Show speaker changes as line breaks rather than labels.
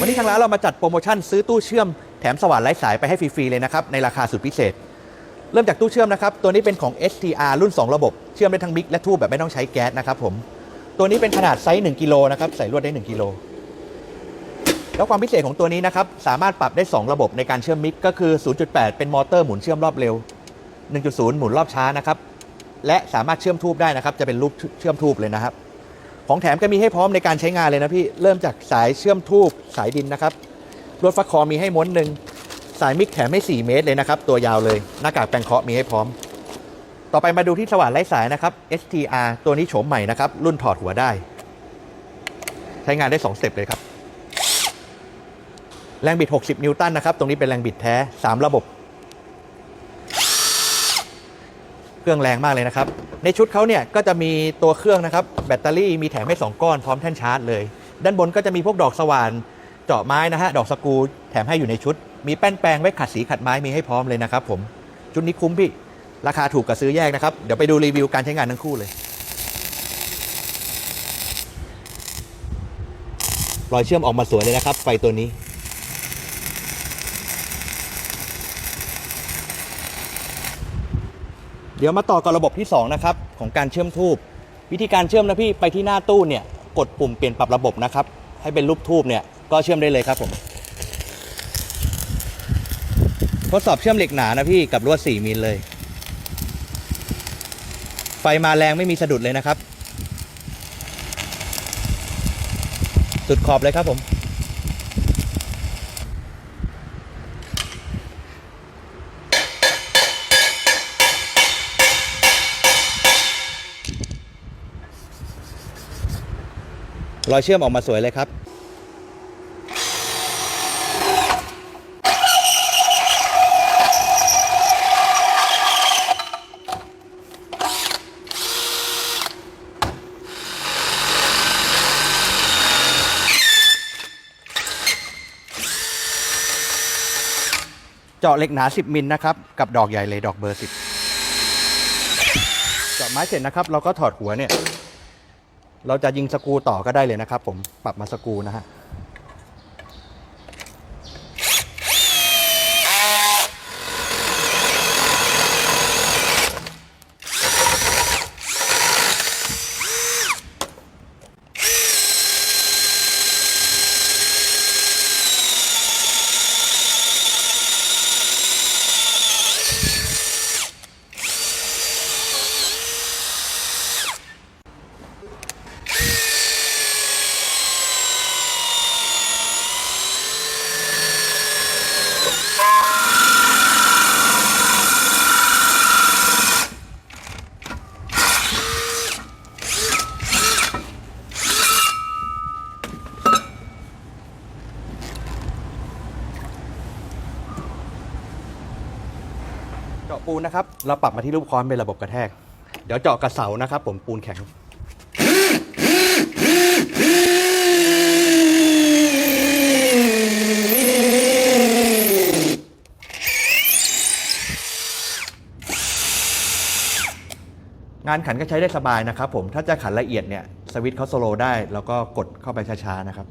วันนี้ทางร้านเรามาจัดโปรโมชั่นซื้อตู้เชื่อมแถมสว่านไร้สายไปให้ฟรี ๆ เลยนะครับ ในราคาสุดพิเศษ เริ่มจากตู้เชื่อมนะครับ ตัวนี้เป็นของ STR รุ่น 2 ระบบ เชื่อมได้ทั้งมิกและทูบแบบไม่ต้องใช้แก๊สนะครับผม ตัวนี้เป็นขนาดไซส์ 1 กิโลนะครับ ใส่ลวดได้ 1 กิโล แล้วความพิเศษของตัวนี้นะครับ สามารถปรับได้ 2 ระบบในการเชื่อมมิกก็คือ 0.8 เป็นมอเตอร์หมุนเชื่อมรอบเร็ว 1.0 หมุนรอบช้านะครับ และสามารถเชื่อมทูบได้นะครับ จะเป็นรูปเชื่อมทูบเลยนะครับ ของแถมก็มีให้พร้อมในการใช้งานเลยนะพี่ เริ่มจากสายเชื่อมทูบสายดินนะครับลวดฟักคอมีให้ม้วนหนึ่งสายมิกแถมให้ 4 เมตรเลยนะครับ ตัวยาวเลย หน้ากากแปลงเคาะมีให้พร้อม ต่อไปมาดูที่สว่านไร้สายนะครับ STR ตัวนี้โฉมใหม่นะครับ รุ่นถอดหัวได้ ใช้งานได้ 2 สเต็ปเลยครับ แรงบิด 60 นิวตันนะครับ ตรงนี้เป็นแรงบิดแท้ 3 ระบบ เครื่องแรงมากเลยนะครับ ในชุดเขาเนี่ยก็จะมีตัวเครื่องนะครับ แบตเตอรี่มีแถมให้ 2 ก้อนพร้อมแท่นชาร์จเลย ด้านบนก็จะมีพวกดอกสว่านเจาะไม้นะฮะ ดอกสกูแถมให้อยู่ในชุด มีแป้นแปรงไว้ขัดสีขัดไม้มีให้พร้อมเลยนะครับผม ชุดนี้คุ้มพี่ ราคาถูกกับซื้อแยกนะครับ เดี๋ยวไปดูรีวิวการใช้งานทั้งคู่เลย รอยเชื่อมออกมาสวยเลยนะครับ ไฟตัวนี้ เดี๋ยวมาต่อกับระบบที่2นะครับของการเชื่อมทูบวิธีการเชื่อมนะพี่ไปที่หน้าตู้เนี่ยกดปุ่มเปลี่ยนปรับระบบนะครับให้เป็นรูปทูบเนี่ยก็เชื่อมได้เลยครับผมทดสอบเชื่อมเหล็กหนานะพี่กับลวด4มิลเลย ไฟมาแรงไม่มีสะดุดเลยนะครับ สุดขอบเลยครับผม รอยเชื่อมออกมาสวยเลยครับ เจาะเหล็กหนา 10 มิลนะครับ กับดอกใหญ่เลยดอกเบอร์ 10 เจาะไม้เสร็จนะครับ เราก็ถอดหัวเนี่ย เราจะยิงสกูต่อก็ได้เลยนะครับผมปรับมาสกูนะฮะ จาะปูนนะครับ เราปรับมาที่รูปค้อนเป็นระบบกระแทก เดี๋ยวเจาะกระเสานะครับ ผมปูนแข็ง งานขันก็ใช้ได้สบายนะครับผม ถ้าจะขันละเอียดเนี่ย สวิตช์เขาสโลว์ได้ แล้วก็กดเข้าไปช้าๆนะครับ